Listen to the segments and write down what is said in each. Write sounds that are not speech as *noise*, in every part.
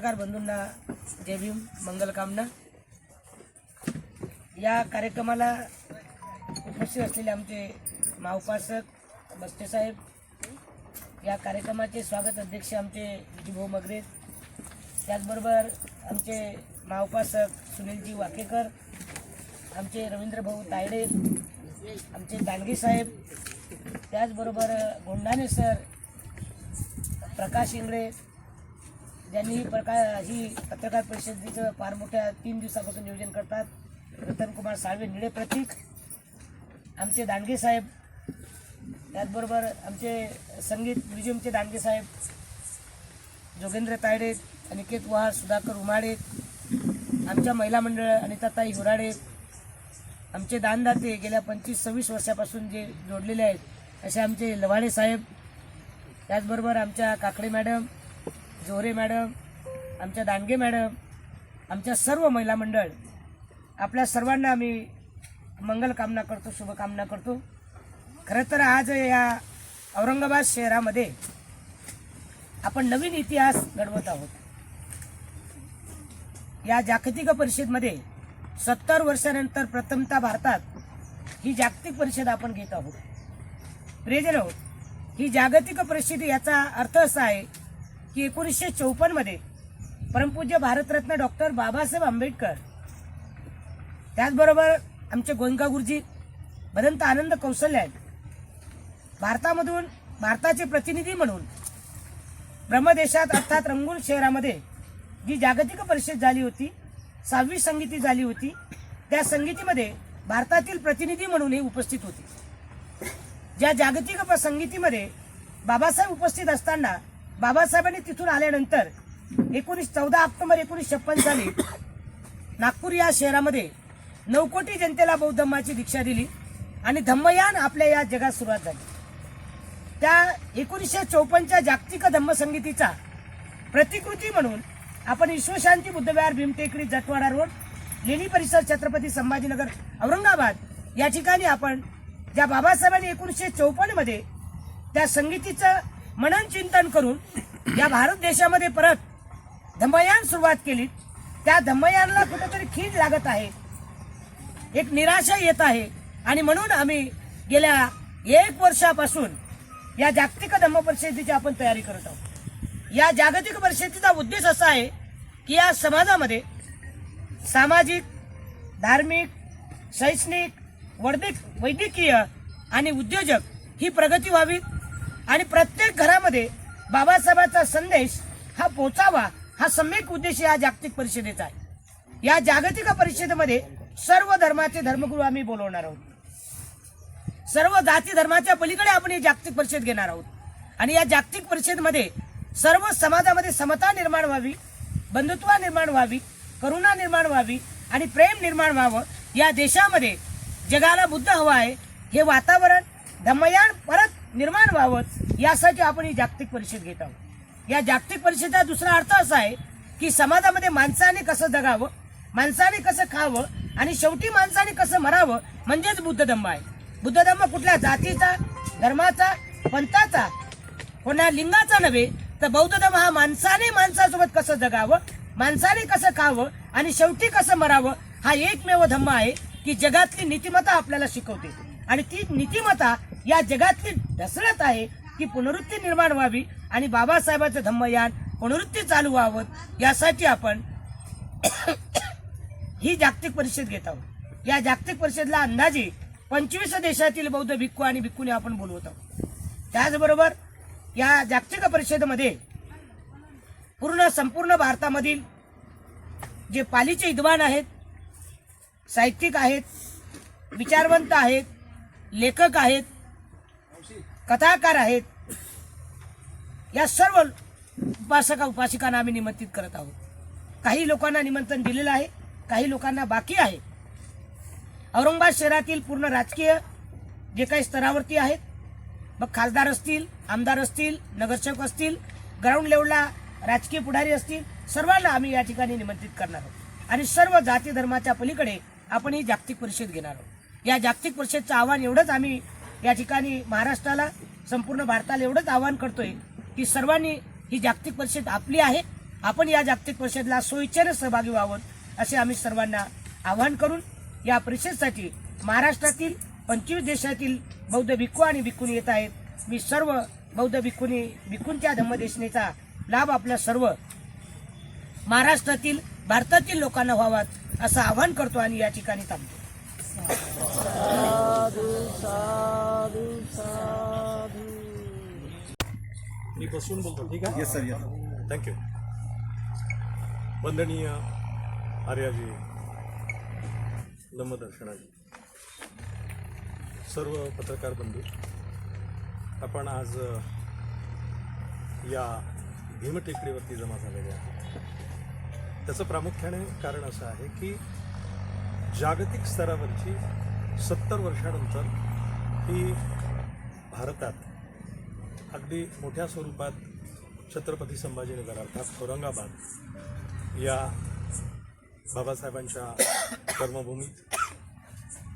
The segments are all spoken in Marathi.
पत्रकार बंधूंना जय भीम मंगलकामना या कार्यक्रमाला उपस्थित असलेले आमचे महाउपासक बस्तेसाहेब या कार्यक्रमाचे स्वागत अध्यक्ष आमचे विजूभाऊ मगरे त्याचबरोबर आमचे महाउपासक सुनीलजी वाकेकर आमचे रवींद्रभाऊ तायडे आमचे दानगी साहेब त्याचबरोबर गोंडाने सर प्रकाश इंगळे ज्यांनी ही प्रकार ही पत्रकार परिषदेचं फार मोठ्या तीन दिवसापासून नियोजन करतात रतनकुमार साळवे निळे प्रतीक आमचे दांडगे साहेब त्याचबरोबर आमचे संगीत म्युझियमचे दांडगे साहेब जोगेंद्र तायडे अनिकेत वहार सुधाकर उमाडे आमच्या महिला मंडळ अनिताताई हुराडे आमचे दानदाते गेल्या पंचवीस सव्वीस वर्षापासून जे जोडलेले आहेत असे आमचे लवाडे साहेब त्याचबरोबर आमच्या काकडे मॅडम जोरे मॅडम आमच्या दांडगे मॅडम आमच्या सर्व महिला मंडळ आपल्या सर्वांना आम्ही मंगलकामना करतो शुभकामना करतो. खरं तर आज या औरंगाबाद शहरामध्ये आपण नवीन इतिहास घडवत आहोत. या जागतिक परिषदेमध्ये सत्तर वर्षानंतर प्रथमता भारतात ही जागतिक परिषद आपण घेत आहोत. प्रेजनो ही जागतिक परिषद याचा अर्थ असा आहे की एकोणीसशे चौपन्नमध्ये परमपूज्य भारतरत्न डॉक्टर बाबासाहेब आंबेडकर. त्याचबरोबर आमचे गोयंका गुरुजी भदंत आनंद कौशल्य आहेत. भारतामधून भारताचे प्रतिनिधी म्हणून ब्रह्मदेशात अर्थात रंगून शहरामध्ये जी जागतिक परिषद झाली होती सहावी संगीती झाली होती त्या संगीतीमध्ये भारतातील प्रतिनिधी म्हणून हे उपस्थित होते. ज्या जागतिक संगीतीमध्ये बाबासाहेब उपस्थित असताना बाबासाहेबांनी तिथून आल्यानंतर एकोणीस चौदा ऑक्टोबर एकोणीस छप्पन साली नागपूर या शहरामध्ये नऊ कोटी जनतेला बौद्ध धम्माची दीक्षा दिली आणि धम्मयान आपल्या या जगात सुरुवात झाली. त्या एकोणीसशे चौपन्नच्या जागतिक धम्मसंगीतीचा प्रतिकृती म्हणून आपण विश्वशांती बुद्धविहार भीमटेकडी जटवाडा रोड लेणी परिसर छत्रपती संभाजीनगर औरंगाबाद या ठिकाणी आपण ज्या बाबासाहेबांनी एकोणीसशे चौपन्नमध्ये त्या संगीतीचं मनन चिंतन करून या भारत देशामध्ये परत धम्मयान सुरुवात केली. त्या धम्मयानला कुठेतरी खीज लागत आहे. एक निराशा येत आहे. आणि म्हणून आम्ही गेल्या एक वर्षापासून या जागतिक धम्म परिषदेची आपण तयारी करत आहोत. या जागतिक परिषदेचा उद्देश असा आहे की या समाजामध्ये सामाजिक धार्मिक शैक्षणिक वैद्यक वैद्यकीय आणि उद्योजक ही प्रगती व्हावी. आणि प्रत्येक घरामध्ये बाबासाहेबांचा संदेश हा पोचावा हा सम्यक उद्देश या जागतिक परिषदेचा आहे. या जागतिक परिषदेमध्ये सर्व धर्माचे धर्मगुरू आम्ही बोलवणार आहोत. सर्व जाती धर्माच्या पलीकडे आपण ही जागतिक परिषद घेणार आहोत. आणि या जागतिक परिषदेमध्ये सर्व समाजामध्ये समता निर्माण व्हावी बंधुत्व निर्माण व्हावी करुणा निर्माण व्हावी आणि प्रेम निर्माण व्हावं या देशामध्ये जगाला बुद्ध हवा आहे हे वातावरण धम्मयान परत निर्माण व्हावं यासाठी आपण ही जागतिक परिषद घेत आहोत. या जागतिक परिषदेचा दुसरा अर्थ असा आहे की समाजामध्ये माणसाने कसं जगावं माणसाने कसं खावं आणि शेवटी माणसाने कसं मरावं म्हणजेच बुद्ध धम्म आहे. बुद्ध धम्म कुठल्या जातीचा धर्माचा पंथाचा कोणा लिंगाचा नव्हे तर बौद्ध धर्म हा माणसाने माणसासोबत कसं जगावं माणसाने कसं खावं आणि शेवटी कसं मरावं हा एकमेव धम्म आहे की जगातली नीतिमत्ता आपल्याला शिकवते. आणि ती नीतिमत्ता या जगातली ढसळत आहे की पुनरुत्ती निर्माण व्हावी आणि बाबासाहेबांचं धम्मयान पुनरुत्ती चालू व्हावं यासाठी आपण *coughs* ही जागतिक परिषद घेत आहोत. या जागतिक परिषदेला अंदाजे पंचवीस देशातील बौद्ध भिक्खू आणि भिक्खूने आपण बोलवत आहोत. त्याचबरोबर या जागतिक परिषदेमध्ये पूर्ण संपूर्ण भारतामधील जे पालीचे विद्वान आहेत साहित्यिक आहेत विचारवंत आहेत लेखक आहेत कथाकार आहेत. या सर्व उपासका उपासिकांना आम्ही निमंत्रित करत आहोत. काही लोकांना निमंत्रण दिलेलं आहे काही लोकांना बाकी आहे. औरंगाबाद शहरातील पूर्ण राजकीय जे काही स्तरावरती आहेत मग खासदार असतील आमदार असतील नगरसेवक असतील ग्राउंड लेवलला राजकीय पुढारी असतील सर्वांना आम्ही या ठिकाणी निमंत्रित करणार आहोत. आणि सर्व जाती धर्माच्या पलीकडे आपण ही जागतिक परिषद घेणार आहोत. या जागतिक परिषदचं आव्हान एवढंच आम्ही या ठिकाणी महाराष्ट्राला संपूर्ण भारताला एवढंच आवाहन करतोय की सर्वांनी ही जागतिक परिषद आपली आहे. आपण या जागतिक परिषदेला सोयीच्याने सहभागी व्हावं असे आम्ही सर्वांना आवाहन करून या परिषदेसाठी महाराष्ट्रातील पंचवीस देशातील बौद्ध भिक्खू आणि भिक्खून येत आहेत. मी सर्व बौद्ध भिक्खुनी भिक्खूंच्या धम्मदेशनेचा लाभ आपल्या सर्व महाराष्ट्रातील भारतातील लोकांना व्हावात असं आवाहन करतो आणि या ठिकाणी थांबतो. मी बसून बोलतो ठीक आहे? येस सर येस थँक्यू वंदनीय आर्याजी धम्मदर्शनाजी सर्व पत्रकार बंधू आपण आज या भीमटेकडीवरती जमा झालेले आहे त्याचं प्रामुख्याने कारण असं आहे की जागतिक स्तरावरची सत्तर वर्षानंतर ही भारतात अगदी मोठ्या स्वरूपात छत्रपती संभाजीनगर अर्थात औरंगाबाद या बाबासाहेबांच्या कर्मभूमीत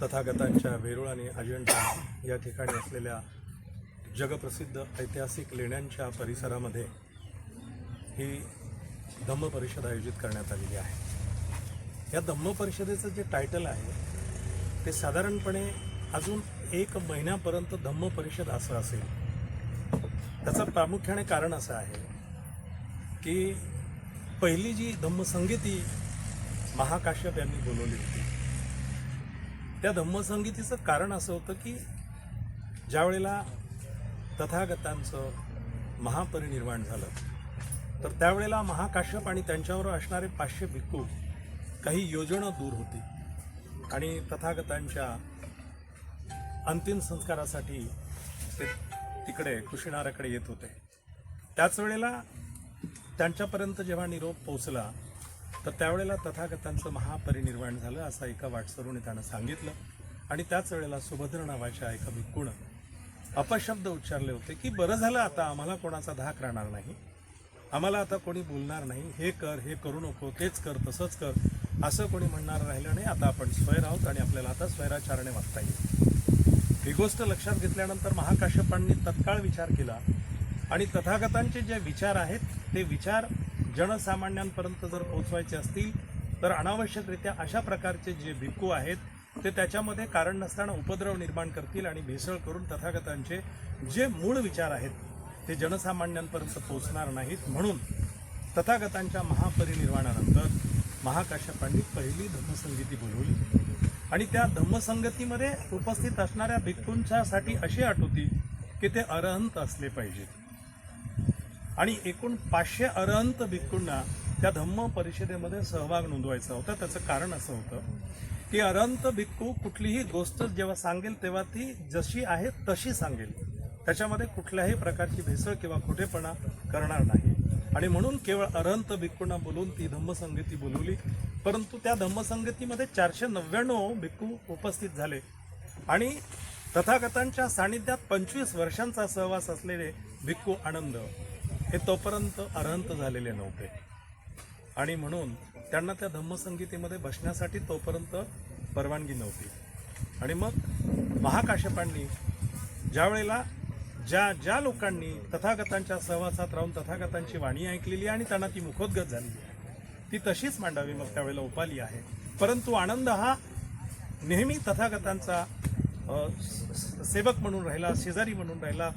तथागतांच्या वेरूळ आणि अजिंठा या ठिकाणी असलेल्या जगप्रसिद्ध ऐतिहासिक लेण्यांच्या परिसरामध्ये ही धम्म परिषद आयोजित करण्यात आलेली आहे. या धम्म परिषदेचं जे टायटल आहे ते साधारणपणे अजून एक महिन्यापर्यंत धम्म परिषद असं असेल. त्याचं प्रामुख्याने कारण असं आहे की पहिली जी धम्मसंगीती महाकाश्यप यांनी बोलवली होती त्या धम्मसंगीतीचं कारण असं होतं की ज्यावेळेला तथागतांचं महापरिनिर्वाण झालं तर त्यावेळेला महाकाश्यप आणि त्यांच्यावर असणारे पाचशे भिक्खू काही योजना दूर होती. आणि तथागतांच्या अंतिम संस्कारासाठी ते तिकडे कुशिनाराकडे येत होते. त्याच वेळेला त्यांच्यापर्यंत जेव्हा निरोप पोचला तर त्यावेळेला तथागतांचं महापरिनिर्वाण झालं असं एका वाटसरूने त्यानं सांगितलं. आणि त्याच वेळेला सुभद्र नावाच्या एका भिक्कूनं अपशब्द उच्चारले होते की बरं झालं आता आम्हाला कोणाचा धाक राहणार नाही. आम्हाला आता कोणी बोलणार नाही. हे कर हे करू नको तेच कर तसंच कर. असं कोणी म्हणणार राहिलं नाही. आता आपण स्वैर आहोत आणि आपल्याला आता स्वैराचारणे वाचता येईल. ही गोष्ट लक्षात घेतल्यानंतर महाकाश्यपांनी तत्काळ विचार केला आणि तथागतांचे जे विचार आहेत ते विचार जनसामान्यांपर्यंत जर पोहोचवायचे असतील तर अनावश्यकरित्या अशा प्रकारचे जे भिक्खू आहेत ते त्याच्यामध्ये कारण नसताना उपद्रव निर्माण करतील आणि भेसळ करून तथागतांचे जे मूळ विचार आहेत ते जनसामान्यांपर्यंत पोहोचणार नाहीत. म्हणून तथागतांच्या महापरिनिर्वाणानंतर महाकाश्यपांनी पहिली धम्मसंगीती बोलवली. आणि त्या धम्मसंगतीमध्ये उपस्थित असणाऱ्या भिक्खूंच्यासाठी अशी अट होती की ते अरहंत असले पाहिजेत. आणि एकूण पाचशे अरहंत भिक्खूंना त्या धम्म परिषदेमध्ये सहभाग नोंदवायचा होता. त्याचं कारण असं होतं की अरहंत भिक्खू कुठलीही गोष्ट जेव्हा सांगेल तेव्हा ती जशी आहे तशी सांगेल. त्याच्यामध्ये कुठल्याही प्रकारची भेसळ किंवा खोटेपणा करणार नाही. आणि म्हणून केवळ अरहंत भिक्खूंना बोलून ती धम्मसंगती बोलवली. परंतु त्या धम्मसंगतीमध्ये चारशे नव्याण्णव भिक्खू उपस्थित झाले. आणि तथागतांच्या सानिध्यात पंचवीस वर्षांचा सहवास असलेले भिक्खू आनंद हे तोपर्यंत अरहंत झालेले नव्हते. आणि म्हणून त्यांना त्या धम्मसंगीतीमध्ये बसण्यासाठी तोपर्यंत परवानगी नव्हती. आणि मग महाकाशपांनी ज्या वेळेला ज्या ज्या लोकांनी तथागतांच्या सहवासात राहून तथागतांची वाणी ऐकलेली आणि त्यांना ती मुखोद्गत झालेली आहे ती तशीच मांडावी मग त्यावेळेला उपाली आहे. परंतु आनंद हा नेहमी तथागतांचा सेवक म्हणून राहिला शेजारी म्हणून राहिला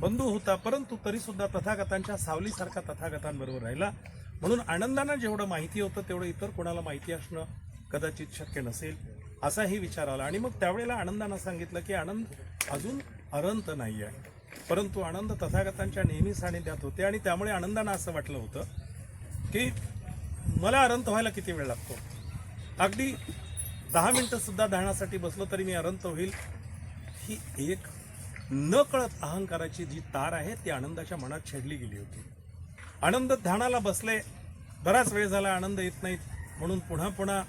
बंधू होता परंतु तरीसुद्धा तथागतांच्या सावलीसारखा तथागतांबरोबर राहिला. म्हणून आनंदानं जेवढं माहिती होतं तेवढं इतर कोणाला माहिती असणं कदाचित शक्य नसेल असाही विचार आला. आणि मग त्यावेळेला आनंदानं सांगितलं की आनंद अजून अरंत नाही आहे परंतु आनंद तथागतांच्या नेहमी सानिध्यात होते आणि त्यामुळे आनंदानं असं वाटलं होतं की मला अरंत व्हायला किती वेळ लागतो? अगदी दहा मिनटंसुद्धा धावण्यासाठी बसलो तरी मी अरंत होईल ही एक न कळत अहंकाराची जी तार आहे ती आनंदाच्या मनात छेडली गेली होती. आनंद ध्यानाला बसले बराच वेळ झाला आनंद येत नाहीत. म्हणून पुन्हा पुन्हा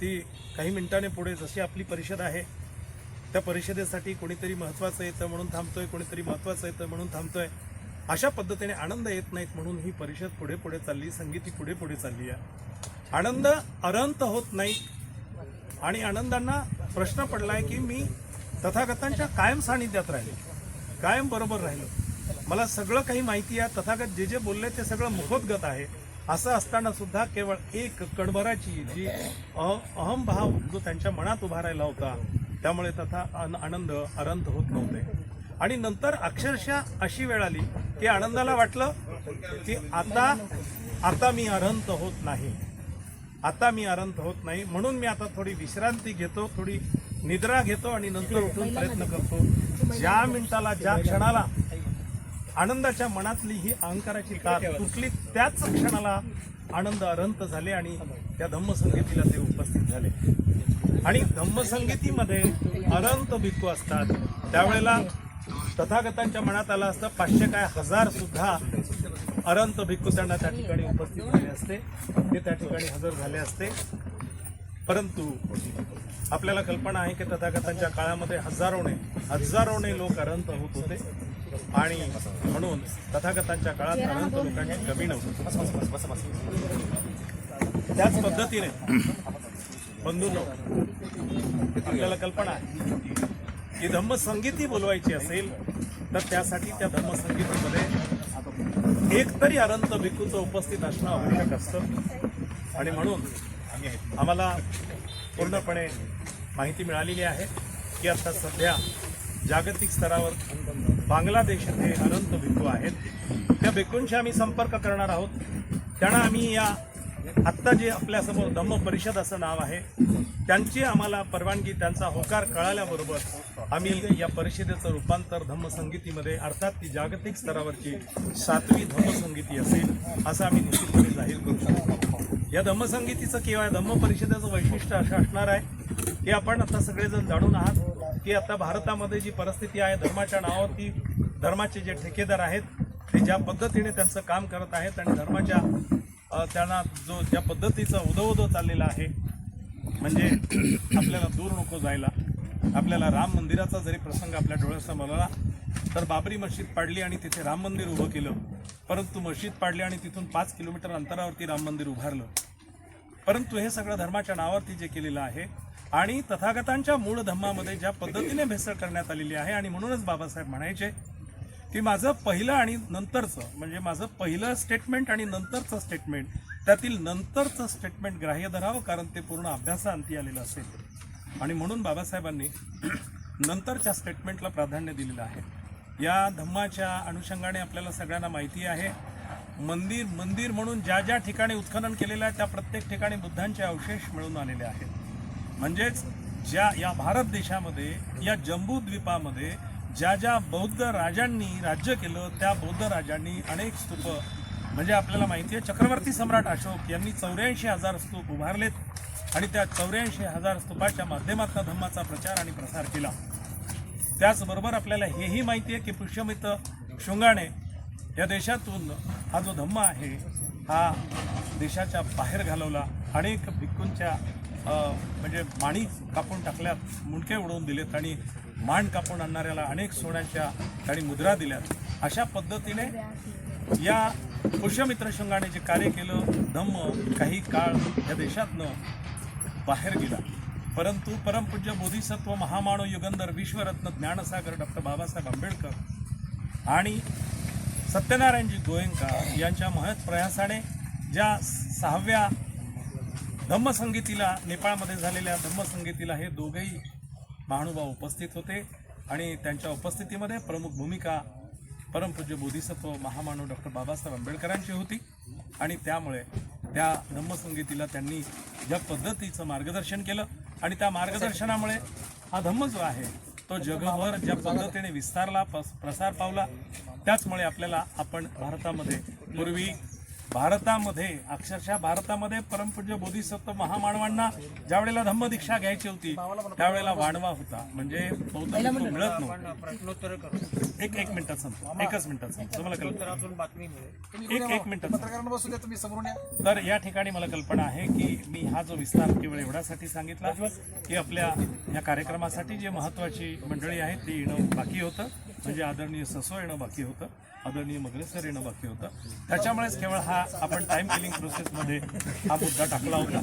ती काही मिनिटाने पुढे जशी आपली परिषद आहे त्या परिषदेसाठी कोणीतरी महत्त्वाचं येतं म्हणून थांबतोय कोणीतरी महत्त्वाचं येतं म्हणून थांबतोय. अशा पद्धतीने आनंद येत नाहीत म्हणून ही परिषद पुढे पुढे चालली संगीत ही पुढे पुढे चालली आहे. आनंद अरंत होत नाही आणि आनंदांना प्रश्न पडलाय की मी तथागतांच्या कायम सानिध्यात राहिले कायम बरोबर राहिलो. मला सगळं काही माहिती आहे तथागत जे जे बोलले ते सगळं मुखोद्गत आहे. असं असताना सुद्धा केवळ एक कणभराची जी अह- भाव जो त्यांच्या मनात उभा राहिला होता त्यामुळे तथा आनंद अरंत होत नव्हते. आणि नंतर अक्षरशः अशी वेळ आली की आनंदाला वाटलं की आता आता मी अरंत होत नाही. आता मी अरंत होत नाही. म्हणून मी आता थोडी विश्रांती घेतो थोडी निद्रा घेतो आणि नंतर उठून प्रयत्न करतो. ज्या मिनिटाला ज्या क्षणाला आनंदाच्या मनातली ही अहंकाराची तार तुटली त्याच क्षणाला आनंद अरंत झाले आणि त्या धम्मसंगीतीला ते उपस्थित झाले. आणि धम्मसंगीतीमध्ये अनंत भिक्खू असतात. त्यावेळेला तथागतांच्या मनात आलं असतं पाचशे काय हजार सुद्धा अनंत भिक्खू त्यांना त्या ठिकाणी उपस्थित झाले असते. ते त्या ठिकाणी हजर झाले असते. परंतु आपल्याला कल्पना आहे की तथागतांच्या काळामध्ये हजारोने हजारोने लोक अनंत होत होते. आणि म्हणून तथागतांच्या काळात अनंत लोकांची कमी नव्हती. त्याच पद्धतीने बंधूंनो आपल्याला कल्पना आहे. की धम्मसंगीती बोलवायची असेल तर त्यासाठी त्या धम्मसंगीतीमध्ये एकतरी अनंत भिक्खूचं उपस्थित असणं आवश्यक असतं. आणि म्हणून आम्हाला पूर्णपणे माहिती मिळालेली आहे की आता सध्या जागतिक स्तरावर बांगलादेश हे अनंत भिक्खू आहेत. त्या भिक्खूंशी आम्ही संपर्क करणार आहोत. त्यांना आम्ही या आत्ता जे आपल्यासमोर धम्म परिषद असं नाव आहे त्यांची आम्हाला परवानगी त्यांचा होकार कळाल्याबरोबर आम्ही या परिषदेचं रूपांतर धम्मसंगीतीमध्ये अर्थात ती जागतिक स्तरावरची सातवी धम्मसंगीती असेल असं आम्ही निश्चितपणे जाहीर करू शकतो. या धम्मसंगीतीचं किंवा या धम्म परिषदेचं वैशिष्ट्य असं असणार आहे की आपण आता सगळेजण जाणून आहात की आता भारतामध्ये जी परिस्थिती आहे धर्माच्या नावावरती धर्माचे जे ठेकेदार आहेत ते ज्या पद्धतीने त्यांचं काम करत आहेत आणि धर्माच्या त्यांना जो ज्या पद्धतीचा उदो चाललेला आहे म्हणजे आपल्याला दूर नको जायला आपल्याला राम मंदिराचा जरी प्रसंग आपल्या डोळ्यासमोर आला तर बाबरी मशीद पाडली आणि तिथे राम मंदिर उभं केलं. परंतु मशीद पाडली आणि तिथून पाच किलोमीटर अंतरावरती राम मंदिर उभारलं. परंतु हे सगळं धर्माच्या नावावरती जे केलेलं आहे आणि तथागतांच्या मूळ धम्मामध्ये ज्या पद्धतीने भेसळ करण्यात आलेली आहे आणि म्हणूनच बाबासाहेब म्हणायचे की माझं पहिलं आणि नंतरचं म्हणजे माझं पहिलं स्टेटमेंट आणि नंतरचं स्टेटमेंट त्यातील नंतरचं स्टेटमेंट ग्राह्य धरावं कारण ते पूर्ण अभ्यासाअंती आलेलं असेल. आणि म्हणून बाबासाहेबांनी नंतरच्या स्टेटमेंटला प्राधान्य दिलेलं आहे. या धम्माच्या अनुषंगाने आपल्याला सगळ्यांना माहिती आहे मंदिर मंदिर म्हणून ज्या ज्या ठिकाणी उत्खनन केलेलं आहे त्या प्रत्येक ठिकाणी बुद्धांचे अवशेष मिळून आलेले आहेत. म्हणजेच ज्या या भारत देशामध्ये या जम्बूद्वीपामध्ये ज्या ज्या बौद्ध राजांनी राज्य केलं त्या बौद्ध राजांनी अनेक स्तूप म्हणजे आपल्याला माहिती आहे चक्रवर्ती सम्राट अशोक यांनी चौऱ्याऐंशी हजार स्तूप उभारलेत आणि त्या चौऱ्याऐंशी हजार स्तूपाच्या माध्यमातून धम्माचा प्रचार आणि प्रसार केला. त्याचबरोबर आपल्याला हेही माहिती आहे की पुष्यमित्र शृंगाने या देशातून हा जो धम्म आहे हा देशाच्या बाहेर घालवला. अनेक भिक्कूंच्या म्हणजे माणी कापून टाकल्यात मुंडके उडवून दिलेत आणि मान कापून आणणाऱ्याला अनेक सोन्याच्या आणि मुद्रा दिल्यात. अशा पद्धतीने या पुष्यमित्र शृंगाने जे कार्य केलं धम्म काही काळ या देशातनं बाहेर गेला. परंतु परमपूज्य बोधिसत्व महामानव युगंधर विश्वरत्न ज्ञानसागर डॉक्टर बाबासाहेब आंबेडकर आणि सत्यनारायणजी गोयंका यांच्या महत् प्रयासाने ज्या सहाव्या धम्मसंगीतीला नेपाळमध्ये झालेल्या धम्मसंगीतीला हे दोघेही महानुभाव उपस्थित होते आणि त्यांच्या उपस्थितीमध्ये प्रमुख भूमिका परमपूज्य बोधिसत्व महामानव डॉक्टर बाबासाहेब आंबेडकरांची होती. आणि त्यामुळे त्या धम्मसंगीतीला त्यांनी ज्या पद्धतीचं मार्गदर्शन केलं आणि त्या मार्गदर्शनामुळे हा धम्म जो आहे तो जगभर ज्या पद्धतीने विस्तारला पस- प्रसार पावला त्याचमुळे आपल्याला आपण भारतामध्ये पूर्वी भारतामध्ये अक्षरशः भारतामध्ये परमपूज्य बोधिसत्व महामानवांना ज्या वेळेला धम्मदीक्षा घ्यायची होती त्यावेळेला वाणवा होता. म्हणजे बौद्ध मिळत नव्हते. एक एक मिनिटात सांगतो एकच मिनिटात सांगतो मला कल्पना एक एक मिनिटात सांगतो. पत्रकारांना बसू द्या तुम्ही समोरून या. तर या ठिकाणी मला कल्पना आहे की मी हा जो विस्तार केवळ एवढ्यासाठी सांगितला की आपल्या या कार्यक्रमासाठी जे महत्वाची मंडळी आहेत ते येणं बाकी होतं. म्हणजे आदरणीय ससो येणं बाकी होतं. आदरणीय मग्रेसर येणं बाकी होतं. त्याच्यामुळेच केवळ हा आपण टाइम किलिंग प्रोसेसमध्ये हा मुद्दा टाकला होता.